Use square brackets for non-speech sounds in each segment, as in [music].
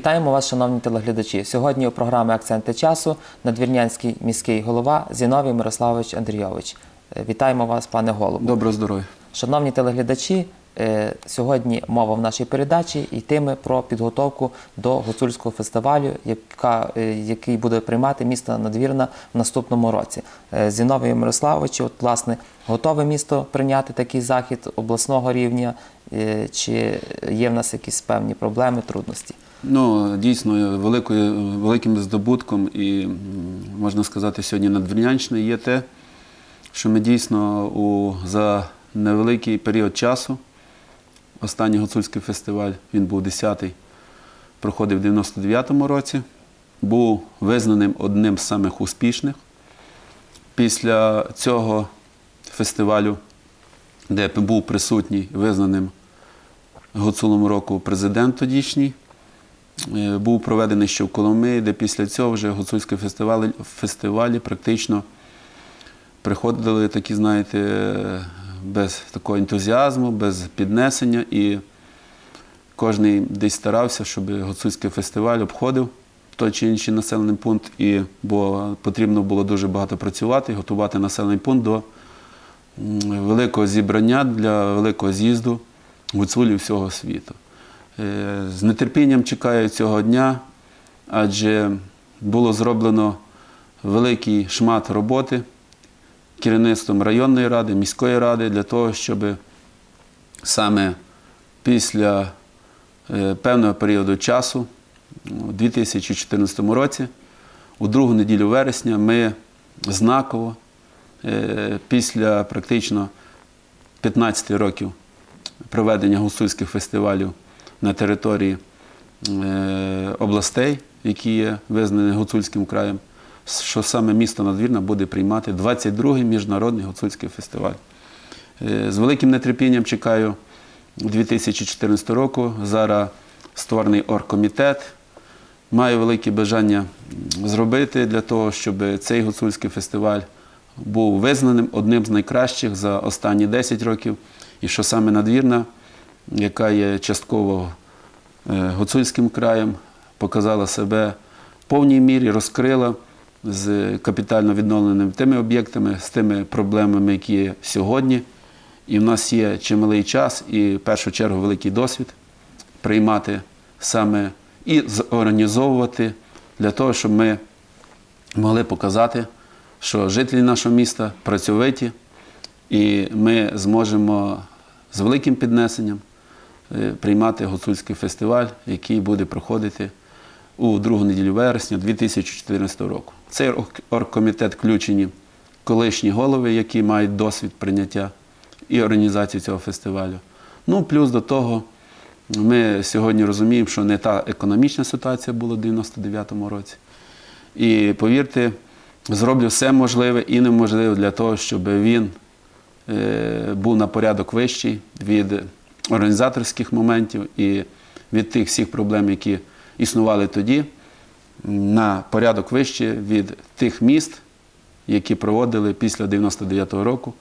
Вітаємо вас, шановні телеглядачі. Сьогодні у програмі Акценти часу надвірнянський міський голова Зіновій Мирославович Андрійович. Е, Вітаємо вас, пане голово. Доброго здоров'я. Шановні телеглядачі, сьогодні мова в нашій передачі йтиме про підготовку до гуцульського фестивалю, яка, е, який буде приймати місто Надвірна в наступному році. Е, Зіновію Мирославовичу, от, власне, готове місто прийняти такий захід обласного рівня, Е, чи є в нас якісь певні проблеми, трудності? Ну, дійсно, великою, великим здобутком і, можна сказати, сьогодні Надвірнянщини є те, що ми дійсно у, за невеликий період часу, останній гуцульський фестиваль, він був 10-й, проходив в 99-му році, був визнаним одним з самих успішних. Після цього фестивалю, де був присутній визнаним гуцулом року президент тодішній, Е, був проведений ще в Коломиї, де після цього вже гуцульські фестивалі, фестивалі практично приходили такі, знаєте, без такого ентузіазму, без піднесення. І кожен десь старався, щоб гуцульський фестиваль обходив той чи інший населений пункт, і, бо потрібно було дуже багато працювати, готувати населений пункт до великого зібрання для великого з'їзду гуцулів всього світу. Е, З нетерпінням чекаю цього дня, адже було зроблено великий шмат роботи керівництвом районної ради, міської ради для того, щоб саме після е, певного періоду часу, у 2014 році, у другу неділю вересня, ми знаково е, після практично 15 років проведення гусульських фестивалів на території е, областей, які є визнані гуцульським краєм, що саме місто Надвірна буде приймати 22-й міжнародний гуцульський фестиваль. Е, З великим нетерпінням чекаю 2014 року. Зараз створений оргкомітет. Маю велике бажання зробити для того, щоб цей гуцульський фестиваль був визнаним одним з найкращих за останні 10 років. І що саме надвірна, яка є частково е, гуцульським краєм, показала себе в повній мірі, розкрила з капітально відновленими тими об'єктами, з тими проблемами, які є сьогодні. І в нас є чималий час і в першу чергу великий досвід приймати саме і зорганізовувати для того, щоб ми могли показати, що жителі нашого міста працьовиті, і ми зможемо з великим піднесенням е, приймати гуцульський фестиваль, який буде проходити у другу неділю вересня 2014 року. Цей оргкомітет включені колишні голови, які мають досвід прийняття і організації цього фестивалю. Ну, плюс до того, ми сьогодні розуміємо, що не та економічна ситуація була в 99-му році. І повірте, зроблю все можливе і неможливе для того, щоб він е, був на порядок вищий від організаторських моментів і від тих всіх проблем, які існували тоді, на порядок вищий від тих міст, які проводили після 99-го року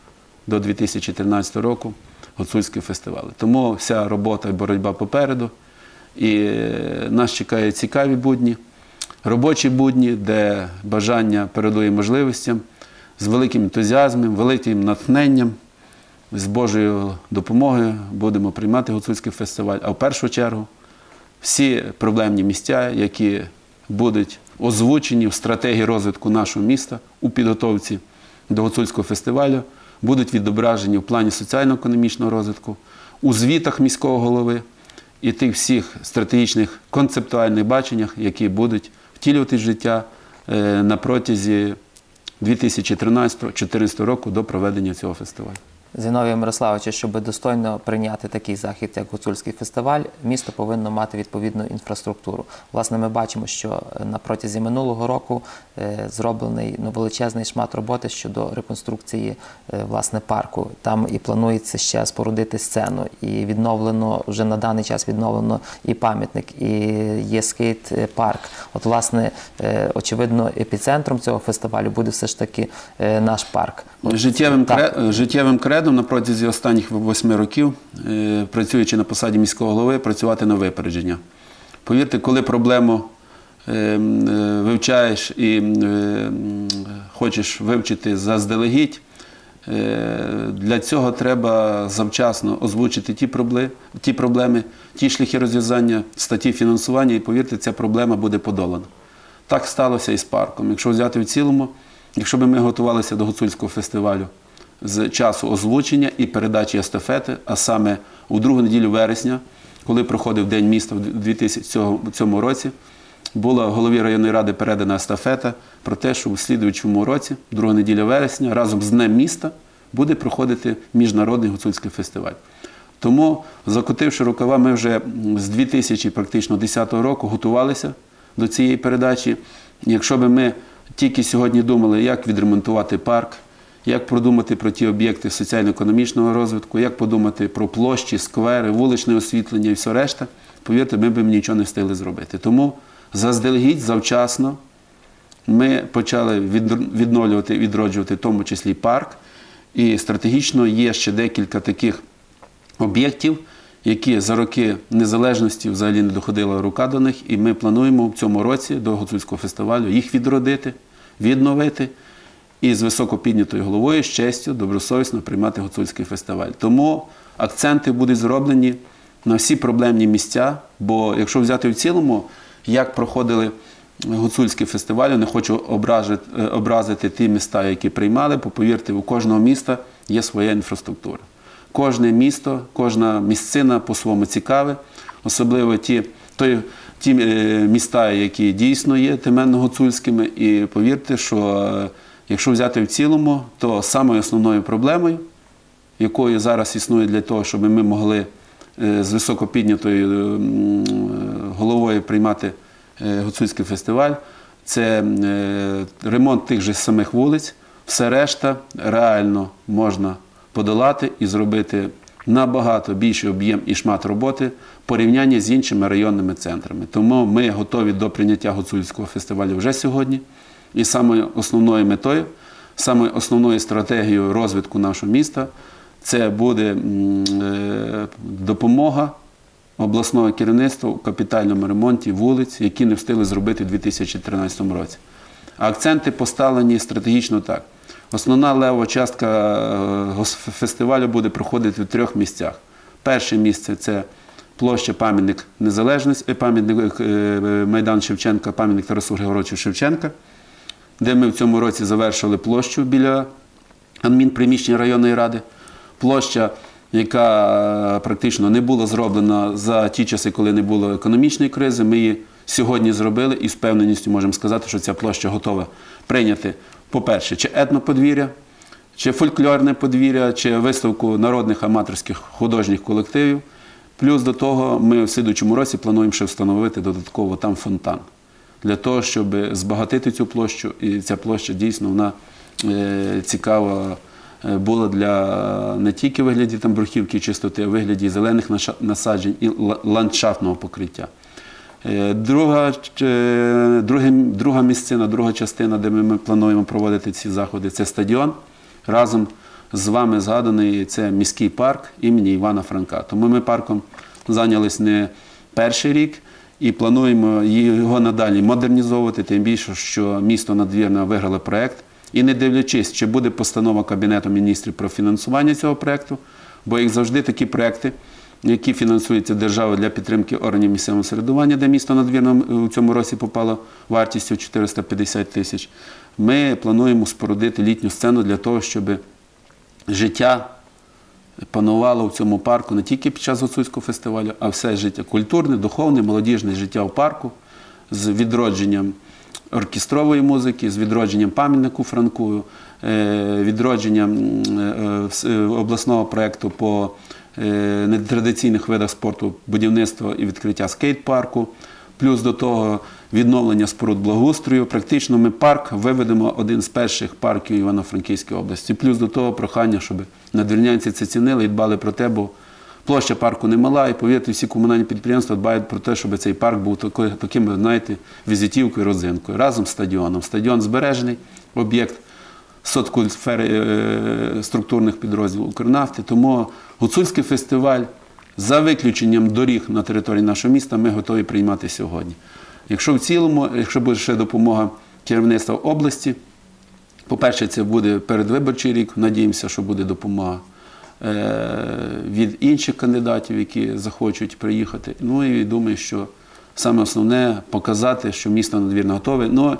до 2013 року гуцульські фестивалі. Тому вся робота і боротьба попереду. І е, нас чекають цікаві будні, робочі будні, де бажання передує можливостям, з великим ентузіазмом, великим натхненням, з Божою допомогою будемо приймати гуцульський фестиваль. А в першу чергу всі проблемні місця, які будуть озвучені в стратегії розвитку нашого міста у підготовці до гуцульського фестивалю, будуть відображені в плані соціально-економічного розвитку, у звітах міського голови і тих всіх стратегічних концептуальних баченнях, які будуть втілювати в життя е, на протязі 2013-2014 року до проведення цього фестивалю. Зіновію Мирославовичу, щоб достойно прийняти такий захід, як гуцульський фестиваль, місто повинно мати відповідну інфраструктуру. Власне, ми бачимо, що е, на протязі минулого року е, зроблений ну, величезний шмат роботи щодо реконструкції е, власне парку. Там і планується ще спорудити сцену, і відновлено вже на даний час відновлено і пам'ятник, і є скейт-парк. От, власне, очевидно, епіцентром цього фестивалю буде все ж таки наш парк. От, Життєвим, так. кре- життєвим кредом на протязі останніх восьми років, е, працюючи на посаді міського голови, працювати на випередження. Повірте, коли проблему е, е, вивчаєш і хочеш вивчити заздалегідь, для цього треба завчасно озвучити ті проблеми, ті проблеми, ті шляхи розв'язання статті фінансування, і повірте, ця проблема буде подолана. Так сталося і з парком. Якщо взяти в цілому, якщо б ми готувалися до гуцульського фестивалю з часу озвучення і передачі естафети, а саме у другу неділю вересня, коли проходив День міста в 2007 році, була голові районної ради передана естафета про те, що у слідуючому році, друга неділя вересня, разом з Днем міста буде проходити міжнародний гуцульський фестиваль. Тому, закотивши рукава, ми вже з 2010 року готувалися до цієї передачі. Якщо б ми тільки сьогодні думали, як відремонтувати парк, як продумати про ті об'єкти соціально-економічного розвитку, як подумати про площі, сквери, вуличне освітлення і все решта, повірте, ми б нічого не встигли зробити. Тому заздалегідь, завчасно ми почали відновлювати, відроджувати, в тому числі парк. І стратегічно є ще декілька таких об'єктів, які за роки незалежності взагалі не доходила рука до них. І ми плануємо в цьому році до гуцульського фестивалю їх відродити, відновити і з високо піднятою головою, з честю, добросовісно приймати гуцульський фестиваль. Тому акценти будуть зроблені на всі проблемні місця. Бо якщо взяти в цілому, як проходили гуцульські фестивалі, не хочу ображити, е, образити ті міста, які приймали, бо повірте, у кожного міста є своя інфраструктура. Кожне місто, кожна місцина по-своєму цікаве, особливо ті, той, ті е, міста, які дійсно є теменно-гуцульськими. І повірте, що е, якщо взяти в цілому, то самою основною проблемою, якою зараз існує для того, щоб ми могли е, з високо піднятою м, е, головою приймати е, гуцульський фестиваль, це е, ремонт тих же самих вулиць. Все решта реально можна подолати і зробити набагато більший об'єм і шмат роботи в порівнянні з іншими районними центрами. Тому ми готові до прийняття гуцульського фестивалю вже сьогодні. І самою основною метою, самою основною стратегією розвитку нашого міста це буде е, допомога обласного керівництва у капітальному ремонті вулиць, які не встигли зробити у 2013 році. А акценти поставлені стратегічно так. Основна левова частка е, фестивалю буде проходити в трьох місцях. Перше місце це площа пам'ятник Незалежності, пам'ятник е, Майдан Шевченка, пам'ятник Тарасу Григоровичу Шевченка, де ми в цьому році завершили площу біля адмінприміщення районної ради. Площа, яка е, практично не була зроблена за ті часи, коли не було економічної кризи. Ми її сьогодні зробили і з впевненістю можемо сказати, що ця площа готова прийняти, по-перше, чи етноподвір'я, чи фольклорне подвір'я, чи виставку народних аматорських художніх колективів. Плюс до того ми в слідучому році плануємо ще встановити додатково там фонтан для того, щоб збагатити цю площу, і ця площа дійсно вона е, цікава е, була для не тільки вигляді там брухівки чистоти, а вигляді зелених насаджень і ла- ландшафтного покриття. Е, Друга, друга місцина, друга частина, де ми плануємо проводити ці заходи, це стадіон. Разом з вами згаданий це міський парк імені Івана Франка. Тому ми парком зайнялись не перший рік і плануємо його надалі модернізовувати, тим більше, що місто надвірно виграло проєкт. І не дивлячись, чи буде постанова Кабінету міністрів про фінансування цього проєкту, бо як завжди такі проєкти, які фінансуються державою для підтримки органів місцевого самоврядування, де місто надвірно у цьому році попало вартістю 450 тисяч, ми плануємо спорудити літню сцену для того, щоб життя панувало в цьому парку не тільки під час гуцульського фестивалю, а все життя культурне, духовне, молодіжне життя в парку з відродженням оркестрової музики, з відродженням пам'ятнику Франку, е, відродженням е, е, обласного проєкту по нетрадиційних видах спорту, будівництво і відкриття скейт-парку. Плюс до того відновлення споруд благоустрою. Практично ми парк виведемо один з перших парків Івано-Франківської області. Плюс до того прохання, щоб надвірнянці це цінили і дбали про те, бо площа парку немала, і повірте, всі комунальні підприємства дбають про те, щоб цей парк був таким, знаєте, візитівкою, родзинкою. Разом з стадіоном. Стадіон збережений, об'єкт соцкультсфери е, структурних підрозділів Укрнафти. Тому гуцульський фестиваль За виключенням доріг на території нашого міста ми готові приймати сьогодні. Якщо в цілому, якщо буде ще допомога керівництва області, по-перше, це буде передвиборчий рік. Надіємося, що буде допомога е, від інших кандидатів, які захочуть приїхати. Ну і думаю, що саме основне показати, що місто надвірно готове. Ну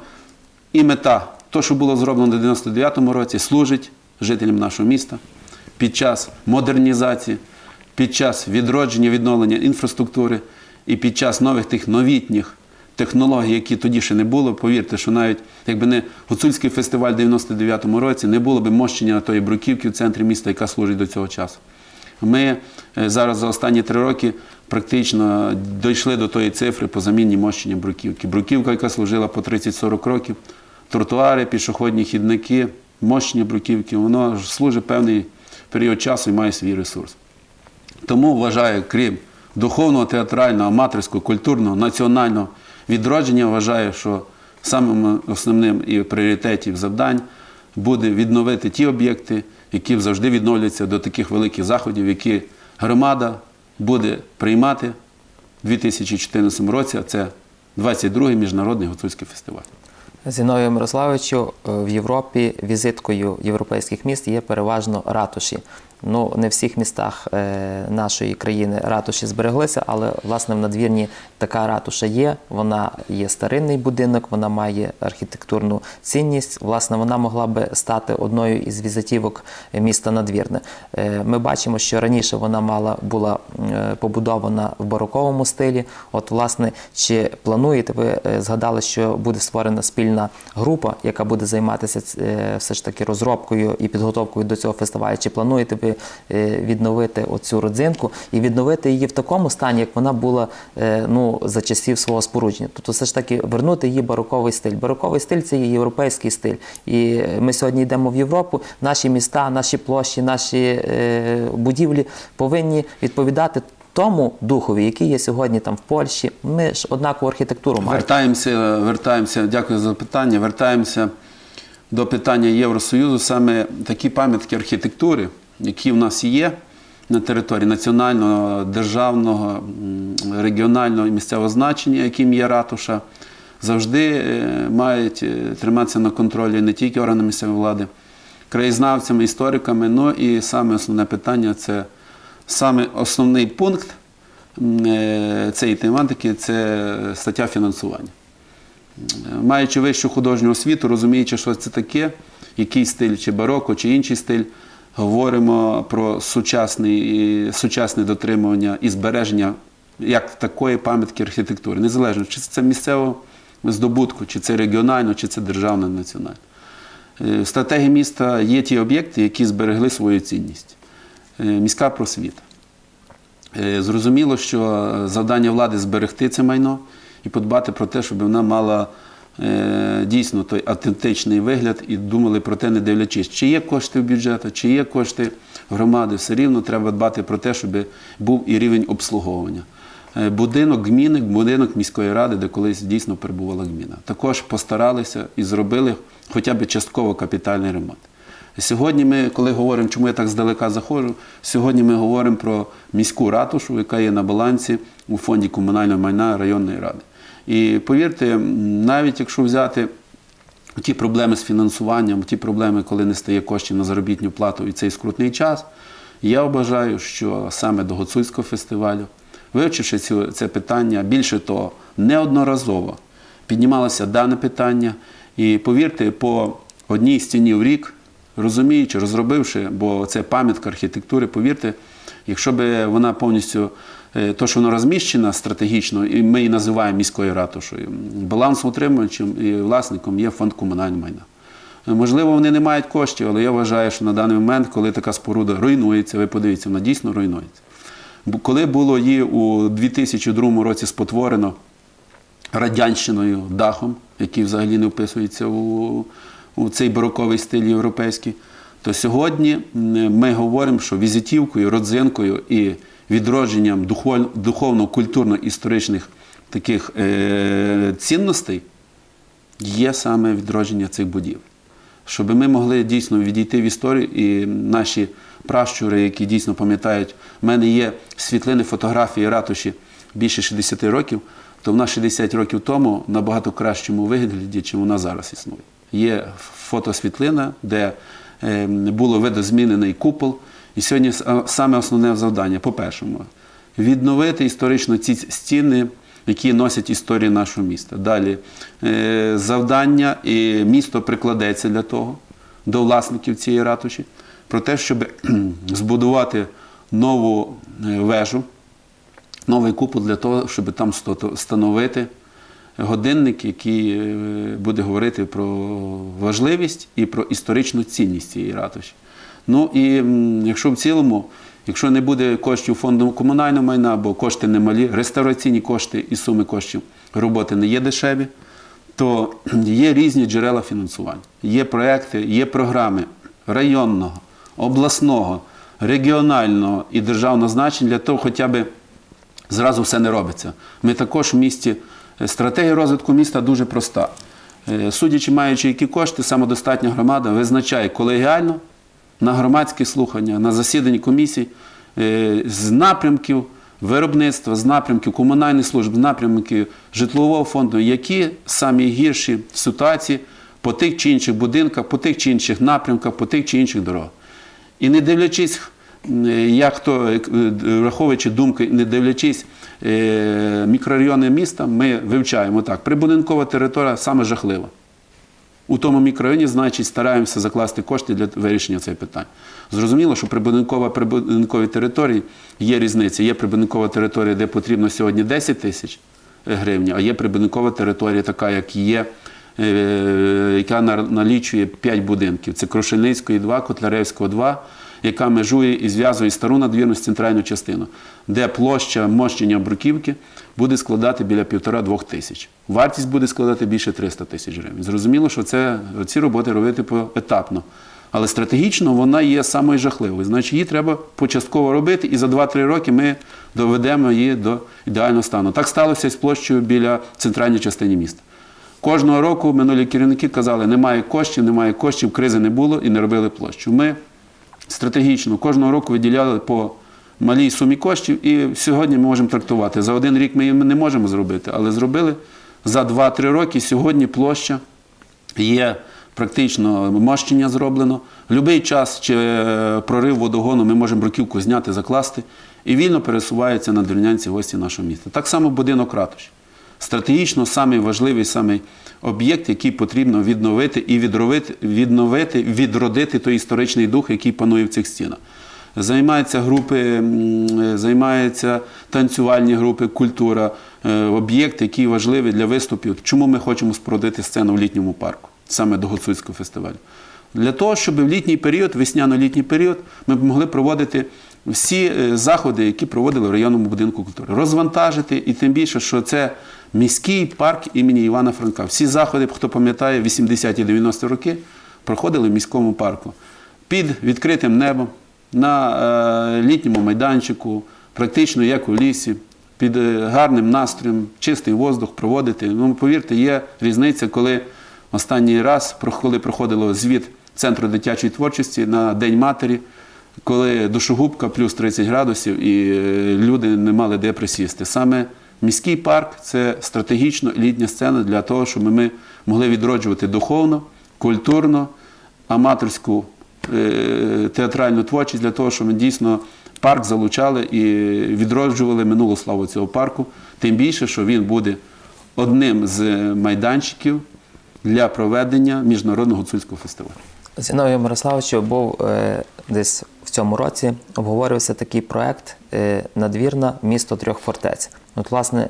і мета, то, що було зроблено в 99-му році, служить жителям нашого міста під час модернізації, під час відродження, відновлення інфраструктури і під час нових тих новітніх технологій, які тоді ще не було. Повірте, що навіть якби не гуцульський фестиваль в 99-му році, не було б мощення тої бруківки в центрі міста, яка служить до цього часу. Ми е, зараз за останні три роки практично дійшли до тої цифри по заміні мощення бруківки. Бруківка, яка служила по 30-40 років, тротуари, пішохідні хідники, мощення бруківки, воно ж служить певний період часу і має свій ресурс. Тому вважаю, крім духовного, театрального, аматорського, культурного, національного відродження, вважаю, що самим основним і пріоритетів завдань буде відновити ті об'єкти, які завжди відновлюються до таких великих заходів, які громада буде приймати у 2014 році, а це 22-й міжнародний гуцульський фестиваль. Зіною Мирославовичу, е, в Європі візиткою європейських міст є переважно ратуші. Ну, не в всіх містах е, нашої країни ратуші збереглися, але власне в надвірні така ратуша є. Вона є старинний будинок, вона має архітектурну цінність. Власне, вона могла би стати одною із візитівок міста Надвірне. Е, Ми бачимо, що раніше вона мала була е, побудована в бароковому стилі. От, власне, чи плануєте ви згадали, що буде створена спільна група, яка буде займатися все ж таки розробкою і підготовкою до цього фестивалю? Чи плануєте ви е, відновити оцю родзинку і відновити її в такому стані, як вона була е, ну, за часів свого спорудження? Тобто, все ж таки вернути її бароковий стиль. Бароковий стиль це є європейський стиль. І ми сьогодні йдемо в Європу. Наші міста, наші площі, наші е, будівлі повинні відповідати. Тому духові, який є сьогодні там в Польщі, ми ж однакову архітектуру маємо. Вертаємося, вертаємося, дякую за питання. Вертаємося до питання Євросоюзу. Саме такі пам'ятки архітектури, які в нас є на території національного, державного, регіонального і місцевого значення, яким є ратуша, завжди е, мають е, триматися на контролі не тільки органами місцевої влади, краєзнавцями, істориками. Ну і саме основне питання це саме основний пункт е, цієї тематики це стаття фінансування. Маючи вищу художню освіту, розуміючи, що це таке, який стиль, чи бароко, чи інший стиль, говоримо про сучасний, сучасне дотримування і збереження як такої пам'ятки архітектури, незалежно, чи це місцевого здобутку, чи це регіонально, чи це державне, національне. Е, В стратегії міста є ті об'єкти, які зберегли свою цінність. Е, Міська просвіта. Е, Зрозуміло, що завдання влади зберегти це майно і подбати про те, щоб вона мала е, дійсно той автентичний вигляд і думали про те, не дивлячись, чи є кошти в бюджету, чи є кошти громади, все рівно треба дбати про те, щоб був і рівень обслуговування. Е, Будинок гміни, будинок міської ради, де колись дійсно перебувала гміна. Також постаралися і зробили хоча б частково капітальний ремонт. Сьогодні ми, коли говоримо, чому я так здалека заходжу, сьогодні ми говоримо про міську ратушу, яка є на балансі у фонді комунального майна районної ради. І повірте, навіть якщо взяти ті проблеми з фінансуванням, ті проблеми, коли не стає коштів на заробітну плату і цей скрутний час, я вважаю, що саме до Гуцульського фестивалю, вивчивши це питання, більше того, неодноразово піднімалося дане питання. І повірте, по одній стіні в рік, розуміючи, розробивши, бо це пам'ятка архітектури, повірте, якщо б вона повністю, то, що вона розміщена стратегічно, і ми її називаємо міською ратушою, балансоутримувачем і власником є фонд комунального майна. Е, Можливо, вони не мають коштів, але я вважаю, що на даний момент, коли така споруда руйнується, ви подивіться, вона дійсно руйнується. Коли було її у 2002 році спотворено радянщиною дахом, який взагалі не вписується у, у цей бароковий стиль європейський, то сьогодні ми говоримо, що візитівкою, родзинкою і відродженням духов- духовно-культурно-історичних таких е, цінностей є саме відродження цих будівель. щоб ми могли дійсно відійти в історію і наші пращури, які дійсно пам'ятають, в мене є світлини, фотографії ратуші більше 60 років, то вона 60 років тому набагато кращому вигляді, чим вона зараз існує. Є фотосвітлина, де е, було видозмінений купол. І сьогодні саме основне завдання, по-першому, відновити історично ці стіни, які носять історію нашого міста. Далі е, завдання, і місто прикладеться для того, до власників цієї ратуші, про те, щоб [clears throat] збудувати нову е, вежу, новий купол для того, щоб там встановити годинник, який е, буде говорити про важливість і про історичну цінність цієї ратуші. Ну і якщо в цілому, якщо не буде коштів фонду комунального майна, бо кошти немалі, реставраційні кошти і суми коштів роботи не є дешеві, то є різні джерела фінансування. Є проекти, є програми районного, обласного, регіонального і державного значення для того, хоча б зразу все не робиться. Ми також в місті, е, стратегія розвитку міста дуже проста. Е, Судячи, маючи які кошти, самодостатня громада визначає колегіально на громадські слухання, на засіданні комісій е, з напрямків виробництва, з напрямків комунальних служб, з напрямків житлового фонду, які самі гірші ситуації по тих чи інших будинках, по тих чи інших напрямках, по тих чи інших дорогах. І не дивлячись, як хто, е, е, враховуючи думки, не дивлячись е, мікрорайони міста, ми вивчаємо так. Прибудинкова територія саме жахлива. У тому мікрорайоні, значить, стараємося закласти кошти для вирішення цих питань. Зрозуміло, що прибудинкова прибудинкові території є різниця. Є прибудинкова територія, де потрібно сьогодні 10 тисяч гривень, а є прибудинкова територія, така, як є, е, яка налічує 5 будинків. Це Крушельницької 2, Котляревського 2, яка межує і зв'язує стару надвірну з центральну частину, де площа мощення бруківки буде складати біля півтора-двох тисяч. Вартість буде складати більше 300 тисяч гривень. Зрозуміло, що це, ці роботи робити поетапно. Але стратегічно вона є самою жахливою. Значить, її треба початково робити, і за 2-3 роки ми доведемо її до ідеального стану. Так сталося і з площею біля центральної частини міста. Кожного року минулі керівники казали, немає коштів, немає коштів, кризи не було і не робили площу. Ми стратегічно кожного року виділяли по малій сумі коштів, і сьогодні ми можемо трактувати. За один рік ми її не можемо зробити, але зробили за 2-3 роки. Сьогодні площа є практично мощення зроблено. Будь-який час чи е, прорив водогону ми можемо бруківку зняти, закласти і вільно пересуваються на деревнянці гості нашого міста. Так само будинок ратуші. Стратегічно самий важливий об'єкт, який потрібно відновити і відновити, відродити той історичний дух, який панує в цих стінах. Займаються групи, займаються танцювальні групи, культура, е, об'єкт, який важливий для виступів. Чому ми хочемо спорудити сцену в літньому парку, саме до Гуцульського фестивалю? Для того, щоб в літній період, весняно-літній період, ми б могли проводити всі е, заходи, які проводили в районному будинку культури, розвантажити, і тим більше, що це міський парк імені Івана Франка. Всі заходи, хто пам'ятає, 80-90 роки проходили в міському парку під відкритим небом, на е, літньому майданчику, практично як у лісі, під е, гарним настроєм, чистий воздух проводити. Ну, повірте, є різниця, коли останній раз, коли проходило звіт Центру дитячої творчості на День матері, коли душогубка плюс 30 градусів і е, люди не мали де присісти. Саме міський парк це стратегічно літня сцена для того, щоб ми могли відроджувати духовно, культурно, аматорську театральну творчість для того, щоб ми дійсно парк залучали і відроджували минулу славу цього парку. Тим більше, що він буде одним з майданчиків для проведення міжнародного гуцульського фестивалю. Зіновію Мирославовичу був е, десь в цьому році обговорювався такий проект е, Надвірна місто трьох фортець. От, власне, е,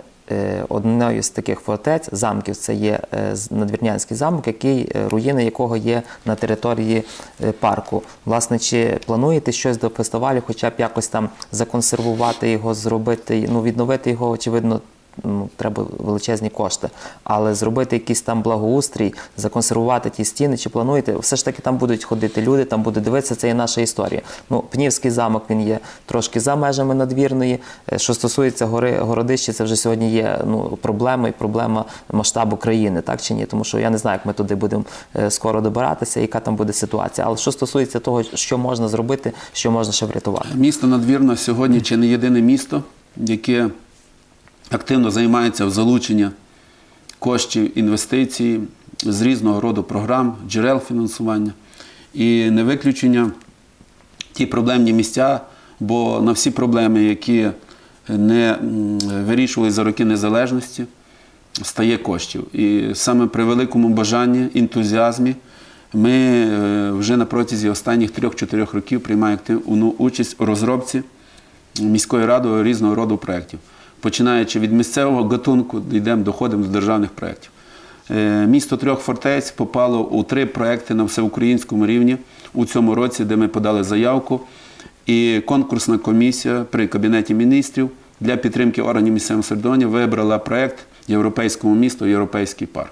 одною з таких фортець, замків, це є е, надвірнянський замок, який, е, руїни якого є на території е, парку. Власне, чи плануєте щось до фестивалю, хоча б якось там законсервувати його, зробити, ну, відновити його, очевидно, ну, треба величезні кошти. Але зробити якийсь там благоустрій, законсервувати ті стіни, чи плануєте, все ж таки там будуть ходити люди, там будуть дивитися, це є наша історія. Ну, Пнівський замок він є трошки за межами надвірної. Е, Що стосується гори городищі, це вже сьогодні є ну, проблема і проблема масштабу країни, так чи ні? Тому що я не знаю, як ми туди будемо е, скоро добиратися, яка там буде ситуація. Але що стосується того, що можна зробити, що можна ще врятувати. Місто Надвірна сьогодні чи не єдине місто, яке активно займається в залученні коштів інвестицій з різного роду програм, джерел фінансування. І не виключення ті проблемні місця, бо на всі проблеми, які не вирішували за роки незалежності, стає коштів. І саме при великому бажанні, ентузіазмі ми е, вже на протязі останніх 3-4 років приймаємо активну участь у розробці міської ради різного роду проєктів. Починаючи від місцевого гатунку, йдемо, доходимо до державних проєктів. Е, Місто трьох фортець попало у три проекти на всеукраїнському рівні у цьому році, де ми подали заявку. І конкурсна комісія при Кабінеті міністрів для підтримки органів місцевого самоврядування вибрала проект Європейському місту Європейський парк.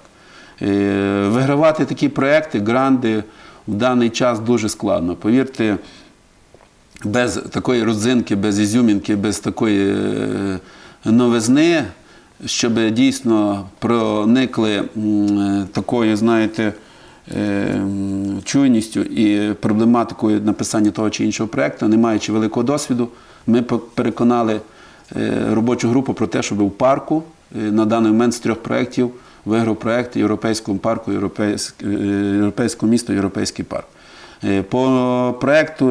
Е, Вигравати такі проекти, гранди в даний час дуже складно. Повірте, без такої родзинки, без ізюмінки, без такої е, новизни, щоб дійсно проникли такою, знаєте, е, чуйністю і проблематикою написання того чи іншого проєкту, не маючи великого досвіду, ми переконали е, робочу групу про те, щоб у парку е, на даний момент з трьох проєктів виграв проєкт Європейського парку, Європейськ- е, Європейського міста Європейський парк. По проєкту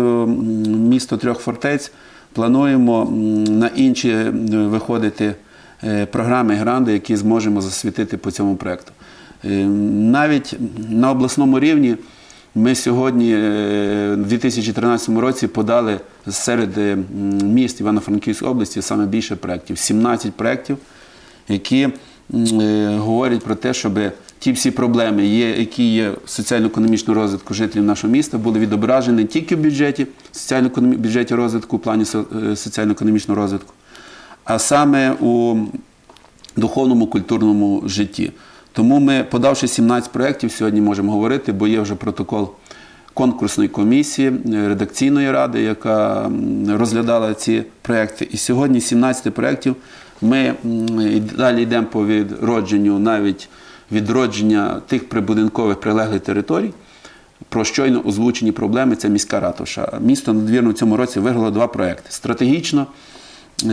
Місто трьох фортець плануємо на інші е, виходити е, програми гранди, які зможемо засвітити по цьому проєкту. Е, Навіть на обласному рівні ми сьогодні в 2013 році подали серед міст Івано-Франківської області саме більше проєктів 17 проєктів, які говорять про те, щоб ті всі проблеми, є, які є в соціально-економічному розвитку жителів нашого міста, були відображені не тільки в бюджеті, соціально-економі- бюджеті розвитку, в плані е, соціально-економічного розвитку, а саме у духовному культурному житті. Тому ми, подавши 17 проєктів, сьогодні можемо говорити, бо є вже протокол конкурсної комісії, е, редакційної ради, яка розглядала ці проєкти. І сьогодні 17 проєктів ми далі йдемо по відродженню, навіть відродження тих прибудинкових прилеглих територій. Про щойно озвучені проблеми це міська ратуша. Місто надвірно в цьому році виграло два проекти. Стратегічно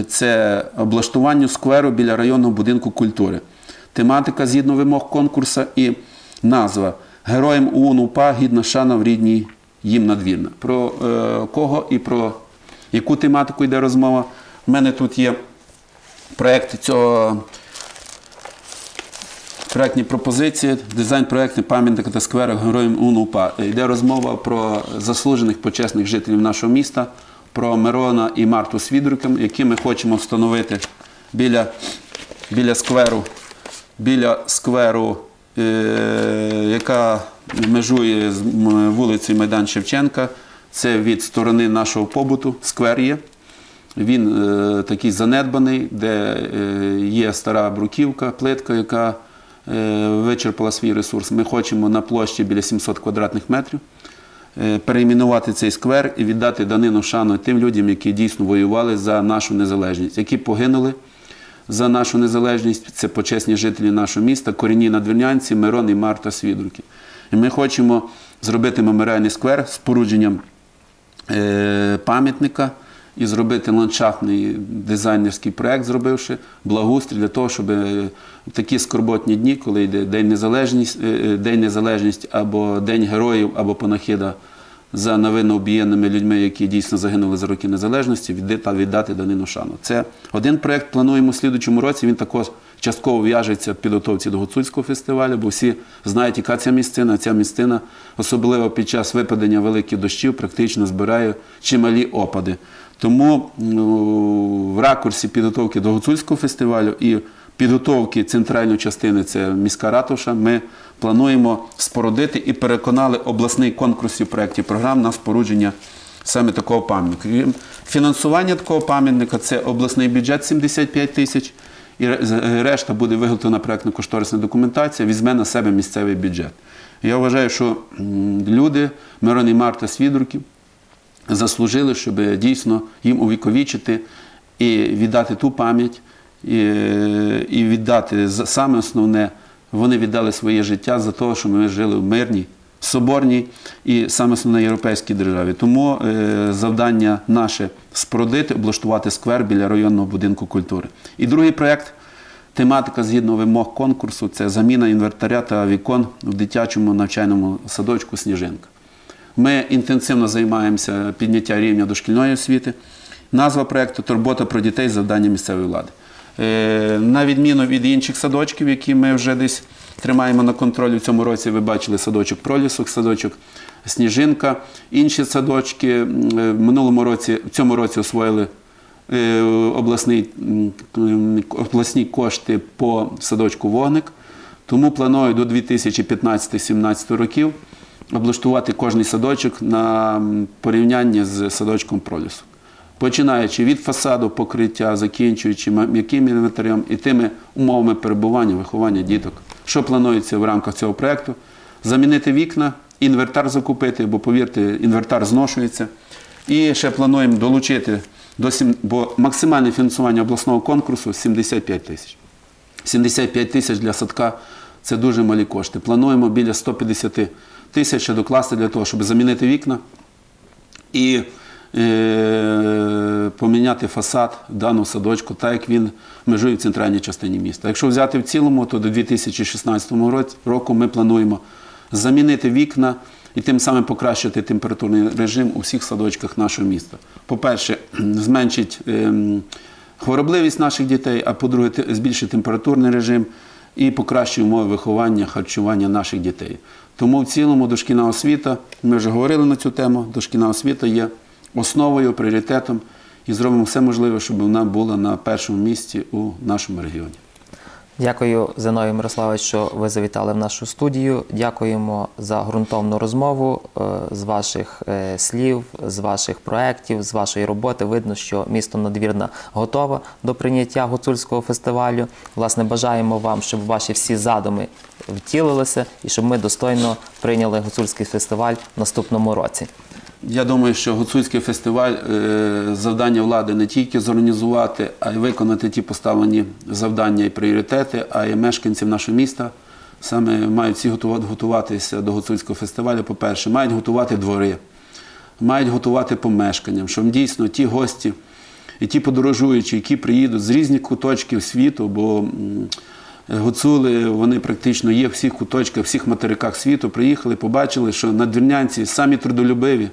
це облаштування скверу біля районного будинку культури. Тематика згідно вимог конкурсу і назва Героям ОУН УПА гідна шана в рідній їм надвірна. Про е, кого і про яку тематику йде розмова. У мене тут є проєкт цього проектні пропозиції, дизайн проектний пам'ятника та сквера героям УНУПА. Йде розмова про заслужених почесних жителів нашого міста, про Мирона і Марту Свідрукам, які ми хочемо встановити біля, біля скверу, біля скверу, е, яка межує з вулицею Майдан Шевченка. Це від сторони нашого побуту, сквер є. Він е, такий занедбаний, де е, є стара бруківка, плитка, яка е, вичерпала свій ресурс. Ми хочемо на площі біля 700 квадратних метрів е, перейменувати цей сквер і віддати данину шану тим людям, які дійсно воювали за нашу незалежність, які погинули за нашу незалежність. Це почесні жителі нашого міста, корінні надвірнянці, Мирон і Марта Свідруки. І ми хочемо зробити меморіальний сквер з спорудженням е, пам'ятника і зробити ландшафтний дизайнерський проєкт, зробивши благоустрій для того, щоб е, в такі скорботні дні, коли йде День Незалежність, е, е, День Незалежність або День Героїв, або панахида за невинно обієнними людьми, які дійсно загинули за роки незалежності, та віддати данину шану. Це один проєкт плануємо в слідучому році. Він також частково в'яжеться в підготовці до гуцульського фестивалю, бо всі знають, яка ця місцина. Ця місцина, особливо під час випадення великих дощів, практично збирає чималі опади. Тому в ракурсі підготовки до гуцульського фестивалю і підготовки центральної частини це міська ратуша. Ми плануємо спорудити і переконали обласний конкурсів проєктів програм на спорудження саме такого пам'ятника. Фінансування такого пам'ятника це обласний бюджет 75 тисяч і решта буде виготовлена проєктно-кошторисна документація, візьме на себе місцевий бюджет. Я вважаю, що люди, Мирон і Марта Свідурків, заслужили, щоб дійсно їм увіковічити і віддати ту пам'ять, і, і віддати саме основне, вони віддали своє життя за те, що ми жили в мирній, соборній і саме основне європейській державі. Тому е, завдання наше спорудити, облаштувати сквер біля районного будинку культури. І другий проєкт. Тематика згідно вимог конкурсу це заміна інвертаря та вікон в дитячому навчальному садочку Сніжинка. Ми інтенсивно займаємося підняттям рівня дошкільної освіти. Назва проєкту Турбота про дітей завдання місцевої влади. Е, На відміну від інших садочків, які ми вже десь тримаємо на контролі в цьому році, ви бачили садочок Пролісок, садочок Сніжинка. Інші садочки е, в минулому році, в цьому році освоїли е, обласні кошти по садочку Вогник. Тому планую до 2015-2017 років облаштувати кожний садочок на м, порівнянні з садочком пролісу. Починаючи від фасаду покриття, закінчуючи м'яким інвентарем і тими умовами перебування, виховання діток. Що планується в рамках цього проєкту? Замінити вікна, інвертар закупити, бо повірте, інвертар зношується. І ще плануємо долучити до бо максимальне фінансування обласного конкурсу 75 тисяч. 75 тисяч для садка це дуже малі кошти. Плануємо біля 150 тисяч ще докласти для того, щоб замінити вікна і е, поміняти фасад даного садочку, так як він межує в центральній частині міста. Якщо взяти в цілому, то до 2016 року ми плануємо замінити вікна і тим самим покращити температурний режим у всіх садочках нашого міста. По-перше, [clears throat] зменшить ем, хворобливість наших дітей, а по-друге, збільшить температурний режим і покращує умови виховання, харчування наших дітей. Тому в цілому дошкільна освіта, ми вже говорили на цю тему, дошкільна освіта є основою, пріоритетом і зробимо все можливе, щоб вона була на першому місці у нашому регіоні. Дякую, Зиновій Мирославович, що ви завітали в нашу студію. Дякуємо за ґрунтовну розмову. Е, З ваших е, слів, з ваших проєктів, з вашої роботи видно, що місто Надвірна готове до прийняття гуцульського фестивалю. Власне, бажаємо вам, щоб ваші всі задуми втілилися і щоб ми достойно прийняли гуцульський фестиваль в наступному році. Я думаю, що гуцульський фестиваль е, завдання влади не тільки зорганізувати, а й виконати ті поставлені завдання і пріоритети, а й мешканців нашого міста саме мають всі готуватися до гуцульського фестивалю. По-перше, мають готувати двори, мають готувати помешкання, щоб дійсно ті гості і ті подорожуючі, які приїдуть з різних куточків світу, бо гуцули вони практично є в всіх куточках, всіх материках світу, приїхали, побачили, що надвірнянці самі трудолюбиві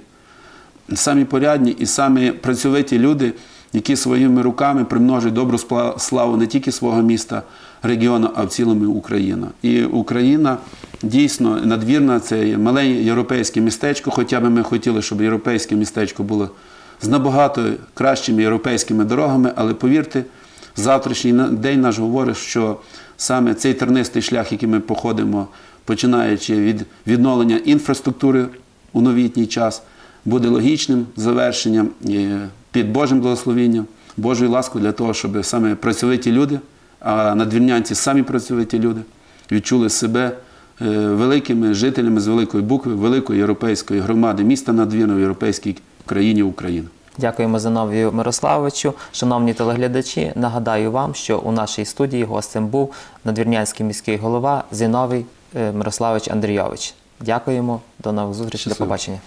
самі порядні і самі працьовиті люди, які своїми руками примножують добру славу не тільки свого міста, регіону, а в цілому Україна. І Україна дійсно надвірна, це мале європейське містечко, хоча б ми хотіли, щоб європейське містечко було з набагато кращими європейськими дорогами, але повірте, завтрашній день наш говорить, що саме цей тернистий шлях, який ми походимо, починаючи від відновлення інфраструктури у новітній час, буде логічним завершенням і під Божим благословенням, Божою ласкою для того, щоб саме працьовиті люди, а надвірнянці самі працьовиті люди, відчули себе е, великими жителями з великої букви, великої європейської громади міста Надвірна в європейській країні Україна. Дякуємо Зиновію Мирославовичу. Шановні телеглядачі, нагадаю вам, що у нашій студії гостем був надвірнянський міський голова Зиновій е, Мирославович Андрійович. Дякуємо, до нових зустрічей, до побачення.